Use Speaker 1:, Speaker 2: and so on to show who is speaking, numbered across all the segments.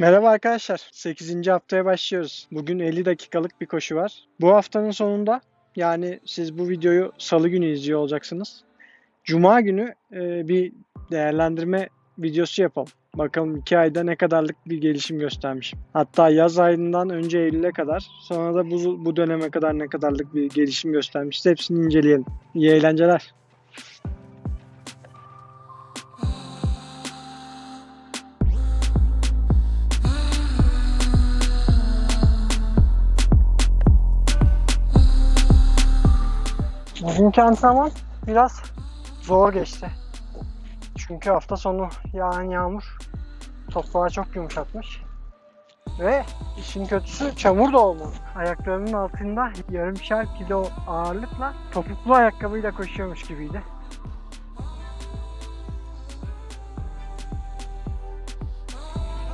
Speaker 1: Merhaba arkadaşlar. 8. haftaya başlıyoruz. Bugün 50 dakikalık bir koşu var. Bu haftanın sonunda yani siz bu videoyu salı günü izliyor olacaksınız. Cuma günü e, bir değerlendirme videosu yapalım. Bakalım 2 ayda ne kadarlık bir gelişim göstermişim. Hatta yaz ayından önce Eylül'e kadar sonra da bu, bu döneme kadar ne kadarlık bir gelişim göstermişiz. Hepsini inceleyelim. İyi eğlenceler. Bugünkü antrenman biraz zor geçti. Çünkü hafta sonu yağan yağmur toprağı çok yumuşatmış. Ve işin kötüsü çamur da olmadı. Ayaklarımın altında yarımşar kilo ağırlıkla topuklu ayakkabıyla koşuyormuş gibiydi.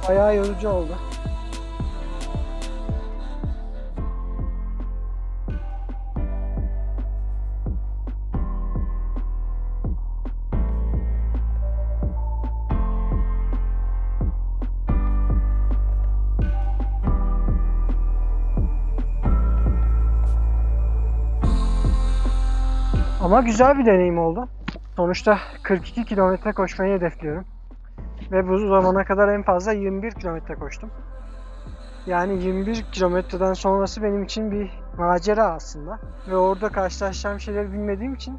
Speaker 1: Bayağı yorucu oldu. Ama güzel bir deneyim oldu. Sonuçta 42 kilometre koşmayı hedefliyorum. Ve bu zamana kadar en fazla 21 kilometre koştum. Yani 21 kilometreden sonrası benim için bir macera aslında. Ve orada karşılaşacağım şeyleri bilmediğim için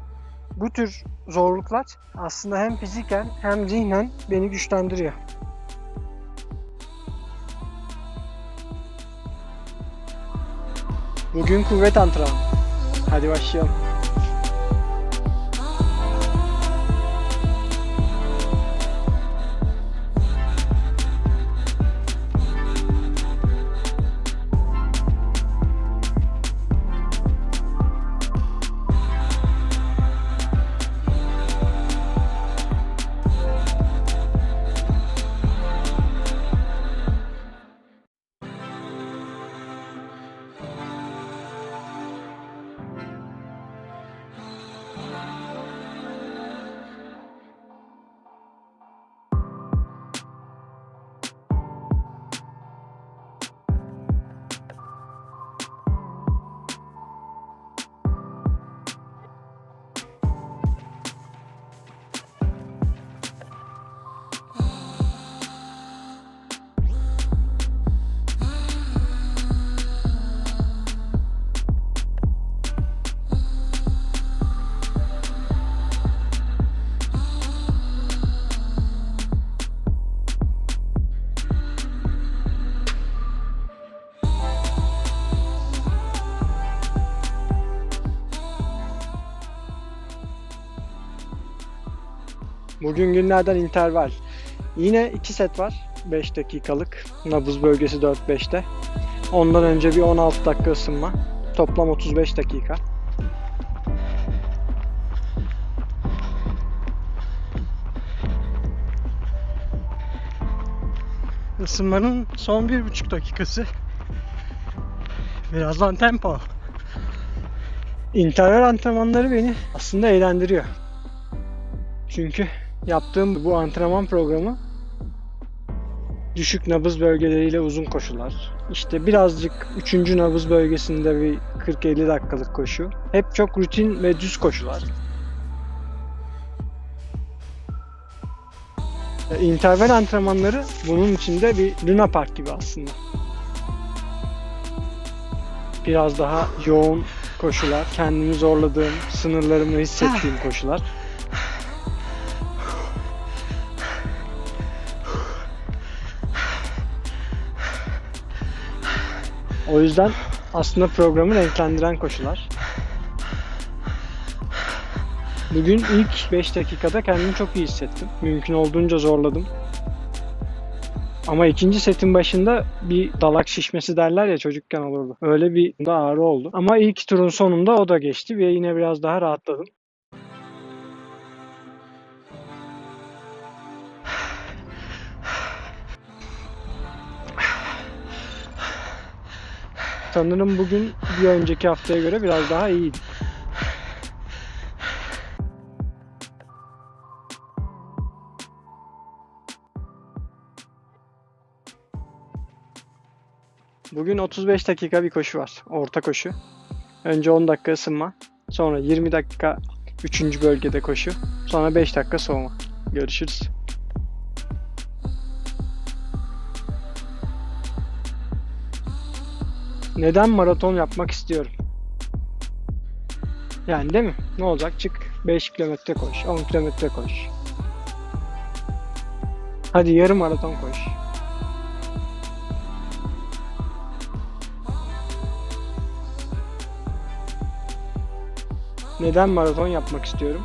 Speaker 1: bu tür zorluklar aslında hem fiziken hem zihnen beni güçlendiriyor. Bugün kuvvet antrenmanı. Hadi başlayalım. Bugün günlerden interval. Yine 2 set var. 5 dakikalık. Nabız bölgesi 4-5'te. Ondan önce bir 16 dakika ısınma. Toplam 35 dakika. Isınmanın son bir buçuk dakikası. Birazdan tempo. İnterval antrenmanları beni aslında eğlendiriyor. Çünkü yaptığım bu antrenman programı düşük nabız bölgeleriyle uzun koşular. İşte birazcık 3. nabız bölgesinde bir 40-50 dakikalık koşu. Hep çok rutin ve düz koşular. İnterval antrenmanları bunun içinde bir Luna Park gibi aslında. Biraz daha yoğun koşular, kendimi zorladığım, sınırlarımı hissettiğim koşular. O yüzden aslında programı renklendiren koşular. Bugün ilk 5 dakikada kendimi çok iyi hissettim. Mümkün olduğunca zorladım. Ama ikinci setin başında bir dalak şişmesi derler ya çocukken olurdu. Öyle bir ağrı oldu. Ama ilk turun sonunda o da geçti ve yine biraz daha rahatladım. Sanırım bugün bir önceki haftaya göre biraz daha iyiydi. Bugün 35 dakika bir koşu var. Orta koşu. Önce 10 dakika ısınma. Sonra 20 dakika 3. bölgede koşu. Sonra 5 dakika soğuma. Görüşürüz. Neden maraton yapmak istiyorum? Yani değil mi? Ne olacak? Çık 5 kilometre koş, 10 kilometre koş. Hadi yarım maraton koş. Neden maraton yapmak istiyorum?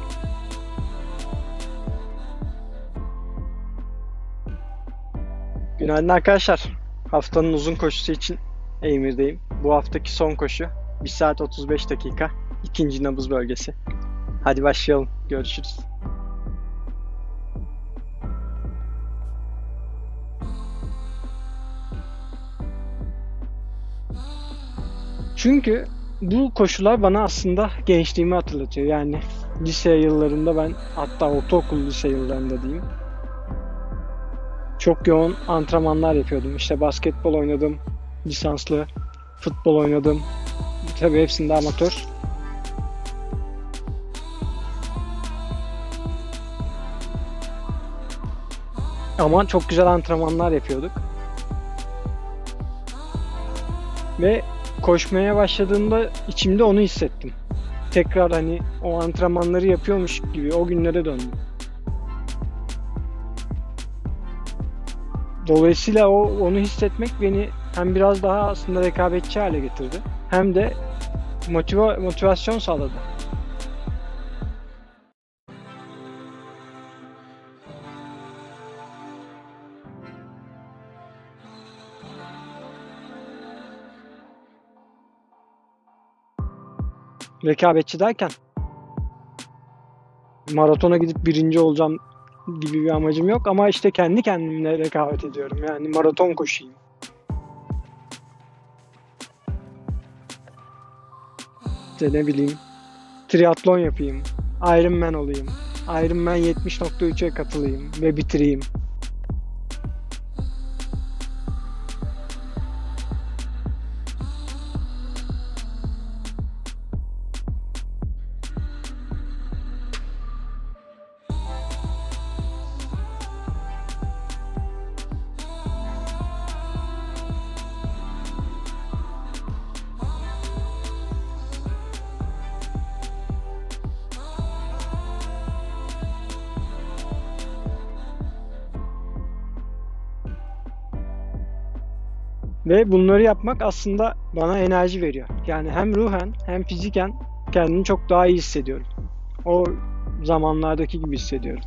Speaker 1: Günaydın arkadaşlar. Haftanın uzun koşusu için Eymir'deyim. Bu haftaki son koşu 1 saat 35 dakika. ikinci nabız bölgesi. Hadi başlayalım. Görüşürüz. Çünkü bu koşular bana aslında gençliğimi hatırlatıyor. Yani lise yıllarında ben hatta ortaokul lise yıllarında diyeyim. Çok yoğun antrenmanlar yapıyordum. İşte basketbol oynadım, lisanslı, futbol oynadım. Tabii hepsinde amatör. Ama çok güzel antrenmanlar yapıyorduk. Ve koşmaya başladığımda içimde onu hissettim. Tekrar hani o antrenmanları yapıyormuş gibi o günlere döndüm. Dolayısıyla o onu hissetmek beni hem biraz daha aslında rekabetçi hale getirdi hem de motiva motivasyon sağladı. rekabetçi derken maratona gidip birinci olacağım gibi bir amacım yok ama işte kendi kendimle rekabet ediyorum. Yani maraton koşayım. İşte ne bileyim triatlon yapayım. Ironman olayım. Ironman 70.3'e katılayım ve bitireyim. Ve bunları yapmak aslında bana enerji veriyor. Yani hem ruhen hem fiziken kendimi çok daha iyi hissediyorum. O zamanlardaki gibi hissediyorum.